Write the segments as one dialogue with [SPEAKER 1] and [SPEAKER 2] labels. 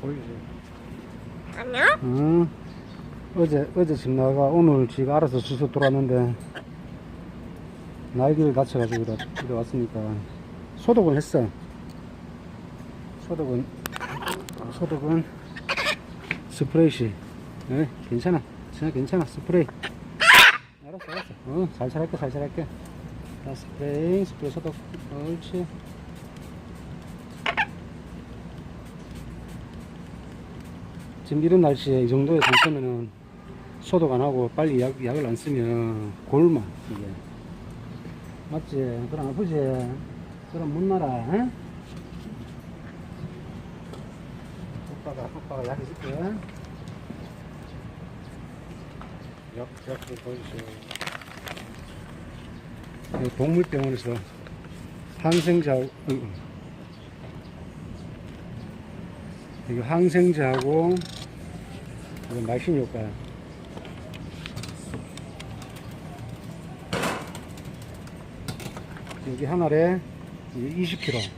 [SPEAKER 1] 보이지?
[SPEAKER 2] 안녕?
[SPEAKER 1] 응. 어제, 어제 집 나가 오늘 지가 알아서 주소 돌았는데, 날개를 다쳐가지고 이래, 이래 왔으니까, 소독은 했어. 소독은, 어, 소독은, 스프레이시. 네, 괜찮아. 괜찮아, 괜찮아. 스프레이. 알았어, 알았어. 어, 살살 할게, 살살 할게. 자, 스프레이, 스프레이 소독. 옳지. 지금 이런 날씨에 이 정도의 상태면은 소독 안 하고 빨리 약, 약을 안 쓰면 골마 이게 맞지? 그럼 아프지? 그럼 못 날아 응? 오빠가 오빠가 약 해줄게 약, 약도 보여주세요 이 동물병원에서 항생자 이거 항생제하고 이거 말신 효과야. 여기 한 알에 20kg.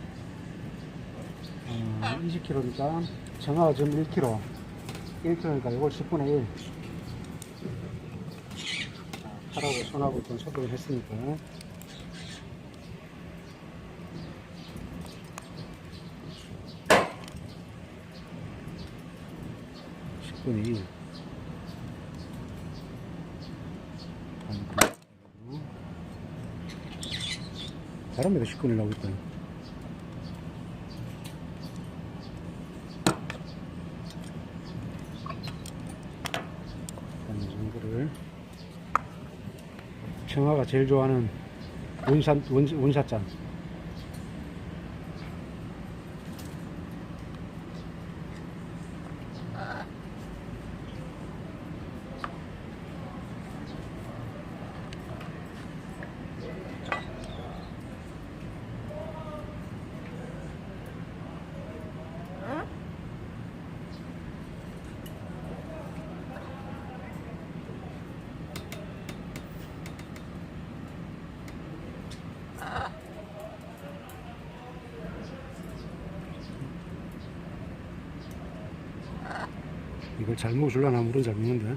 [SPEAKER 1] 어, 20kg니까 정화가 지금 1kg. 1kg니까 이걸 10분의 1. 팔하고 손하고 좀 소독을 했으니까. 십분의 1. 바람에도 10분이 나오고 있다. 이 정도를 청아가 제일 좋아하는 원사, 원, 원사짠.
[SPEAKER 2] 응?
[SPEAKER 1] 이걸 잘 먹어줄라나 물은 잘 먹는데.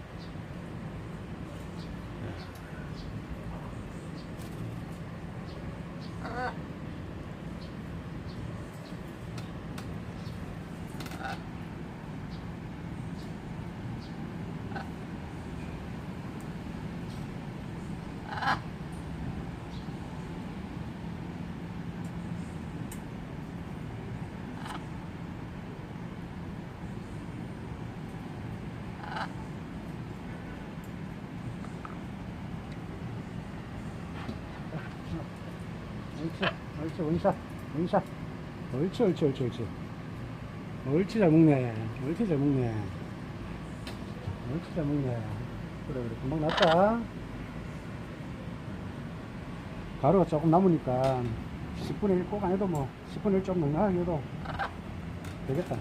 [SPEAKER 1] 옳지, 옳지, 원샷, 원샷. 옳지, 옳지, 옳지, 옳지. 옳지, 잘 먹네. 옳지, 잘 먹네. 옳지, 잘 먹네. 그래, 그래, 금방 났다. 가루가 조금 남으니까 10분의 1꼭 안 해도 뭐 10분의 1좀 넉넉하게 해도 되겠다.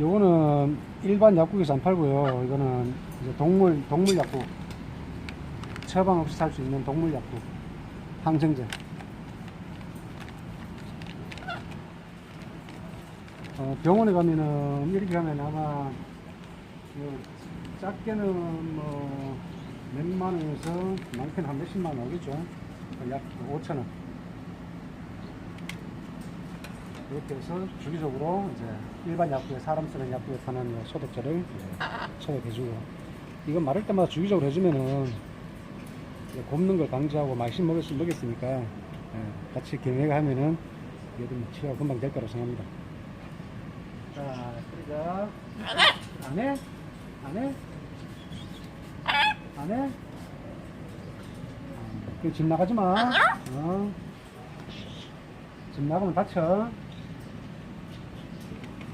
[SPEAKER 1] 요거는 일반 약국에서 안 팔고요. 이거는 이제 동물, 동물 약국. 처방 없이 살 수 있는 동물 약국. 항생제. 어, 병원에 가면은, 이렇게 가면 아마, 뭐 작게는 뭐, 몇만 원에서 많게는 한 몇십만 원 나오겠죠. 약 5천 원. 이렇게 해서 주기적으로 이제 일반 약국에 사람 쓰는 약국에 파는 소독제를 이제 소독해주고 이거 마를 때마다 주기적으로 해주면은 이제 곱는 걸 방지하고 맛있게 수 먹겠으니까 예, 같이 경매가 하면은 얘도 뭐 치료가 금방 될 거라고 생각합니다. 자, 그러자 안 해? 안 해? 안 해? 그집 나가지 마. 어. 집 나가면 다쳐.